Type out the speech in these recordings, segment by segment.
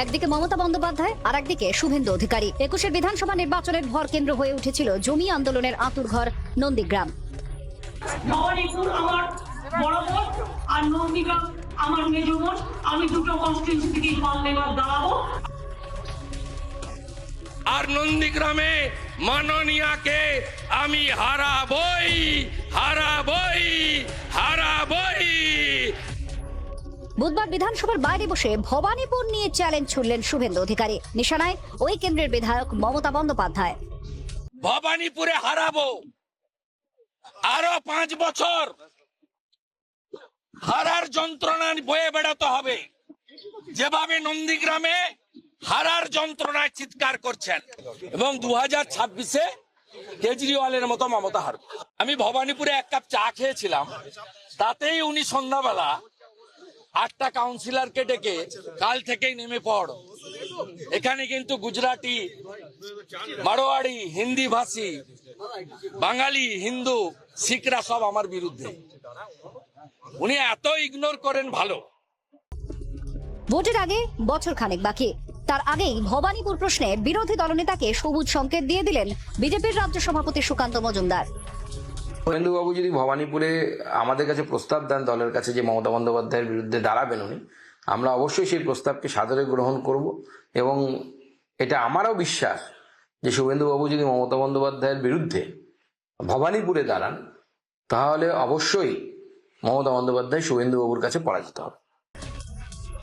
একদিকে মমতা বন্দ্যোপাধ্যায় আর একদিকে শুভেন্দু অধিকারী। একুশের বিধানসভা নির্বাচনের ভর কেন্দ্র হয়ে উঠেছিল জমি আন্দোলনের আতুরঘর নন্দীগ্রাম। আমার বড় বোন আর নন্দীগ্রাম আমার মেজ বোন আমি দুটো কনস্টিটিউন্সি থেকে পারলে দাঁড়াবো। আর নন্দীগ্রামে মাননীয়াকে আমি হারাবই হারাবই হারাবই। বুধবার বিধানসভার বাইরে বসে ভবানীপুর নিয়ে চ্যালেঞ্জ ছুড়লেন শুভেন্দু অধিকারী। নিশানায় ওই কেন্দ্রের বিধায়ক মমতা বন্দ্যোপাধ্যায়। ভবানীপুরে হারাবো। আরও পাঁচ বছর হারার যন্ত্রণা বয়ে বেড়াতে হবে। যেভাবে নন্দীগ্রামে হারার যন্ত্রণায় চিৎকার করছেন এবং দু হাজার ছাব্বিশে কেজরিওয়ালের মতো মমতা হার। আমি ভবানীপুরে এক কাপ চা খেয়েছিলাম, তাতেই উনি সন্ধ্যাবেলা আটটা কাউন্সিলরকে ডেকে কাল থেকেই নেমে পড়। এখানে কিন্তু গুজরাটি, মারোয়াড়ি হিন্দি ভাষী বাঙালি, হিন্দু, শিখরা সব আমার বিরুদ্ধে। উনি এত ইগনোর করেন ভালো। ভোটের আগে বছর খানেক বাকি। তার আগেই ভবানীপুর প্রশ্নে বিরোধী দলনেতাকে সবুজ সংকেত দিয়ে দিলেন বিজেপির রাজ্য সভাপতি সুকান্ত মজুমদার। শুভেন্দুবাবু যদি ভবানীপুরে আমাদের কাছে প্রস্তাব দেন দলের কাছে যে মমতা বন্দ্যোপাধ্যায়ের বিরুদ্ধে দাঁড়াবেন উনি, আমরা অবশ্যই সেই প্রস্তাবকে সাদরে গ্রহণ করব এবং এটা আমারও বিশ্বাস যে শুভেন্দুবাবু যদি মমতা বন্দ্যোপাধ্যায়ের বিরুদ্ধে ভবানীপুরে দাঁড়ান, তাহলে অবশ্যই মমতা বন্দ্যোপাধ্যায় শুভেন্দুবাবুর কাছে পরাজিত হবে।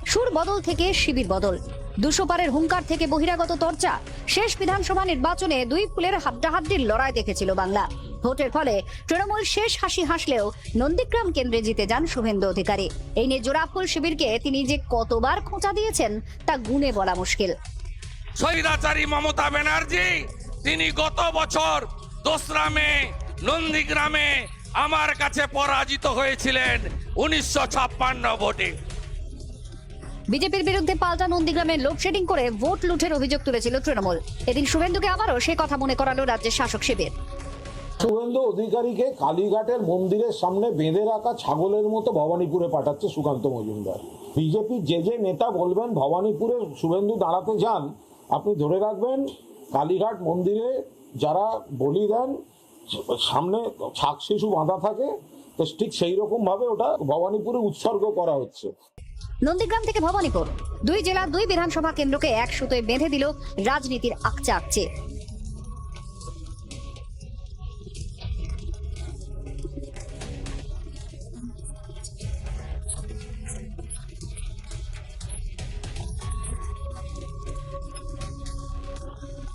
সুর বদল থেকে শিবির বদল। দুশো পারের হুঙ্কার থেকে বহিরাগত চর্চা শেষ বিধানসভা নির্বাচনে দুই ফুলের হাড্ডাহাড্ডির লড়াই দেখেছিল বাংলা। ভোটের ফলে তৃণমূল শেষ হাসি হাসলেও নন্দীগ্রাম কেন্দ্রে জিতে যান শুভেন্দু অধিকারী। এই নিয়ে জোড়াফুল শিবিরকে তিনি যে কতবার খোঁচা দিয়েছেন, তা গুণে বলা মুশকিল। স্বৈরাচারী মমতা ব্যানার্জি, তিনি গত বছর দোসরা মে নন্দীগ্রামে আমার কাছে পরাজিত হয়েছিলেন উনিশশো ছাপ্পান্ন ভোটে। বিজেপির বিরুদ্ধে পাল্টা নন্দীগ্রামে লোডশেডিং করে ভোট লুঠের অভিযোগ তুলেছিল তৃণমূল। এদিন শুভেন্দুকে আবারও সে কথা মনে করালো রাজ্যের শাসক শিবির। শুভেন্দু অধিকারীকে কালীঘাটের মন্দিরের সামনে বেঁধে রাখা ছাগলের মতো ভবানীপুরে পাঠাচ্ছে সুকান্ত মজুমদার। বিজেপির যে যে নেতা বলবেন ভবানীপুরে শুভেন্দু দাঁড়াতে যান, আপনি ধরে রাখবেন কালীঘাট মন্দিরে যারা বলি দেন, সামনে ছাক শিশু বাঁধা থাকে, তো ঠিক সেই রকম ভাবে ওটা ভবানীপুরে উৎসর্গ করা হচ্ছে। নন্দীগ্রাম থেকে ভবানীপুর। দুই জেলা দুই বিধানসভা কেন্দ্রকে এক সুতোয় বেঁধে দিল রাজনীতির আকচা আকচে